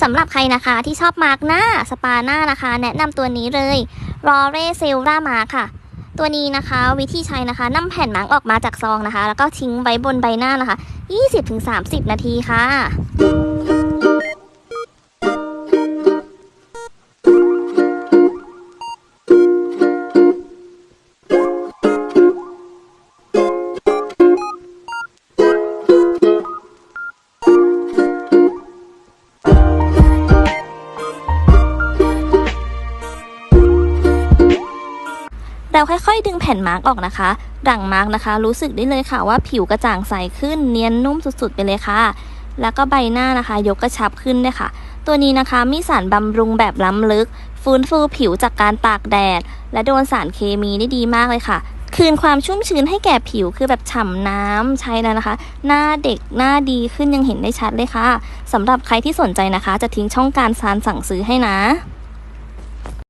สำหรับใครนะคะที่ชอบมาร์กหน้าสปาหน้านะคะ แนะนำตัวนี้เลยรอเรเซลล่ามาค่ะ ตัวนี้นะคะวิธีใช้นะคะนำแผ่นมาร์กออกมาจากซองนะคะ แล้วก็ทิ้งไว้บนใบหน้านะคะ 20-30 นาทีค่ะ เราค่อยๆดึงแผ่นมาร์กออกนะคะ หลังมาร์กนะคะ รู้สึกได้เลยค่ะว่าผิวกระจ่างใสขึ้นเนียนนุ่มสุดๆ ไปเลยค่ะ แล้วก็ใบหน้านะคะ ยกกระชับขึ้นด้วยค่ะ ตัวนี้นะคะมีสารบำรุงแบบล้ำลึก ฟื้นฟูผิวจากการตากแดด และโดนสารเคมีได้ดีมากเลยค่ะ คืนความชุ่มชื้นให้แก่ผิวคือแบบฉ่ำน้ำใช้แล้วนะคะ หน้าเด็กหน้าดีขึ้นยังเห็นได้ชัดเลยค่ะสำหรับใครที่สนใจนะคะ จะทิ้งช่องการซานสั่งซื้อให้นะ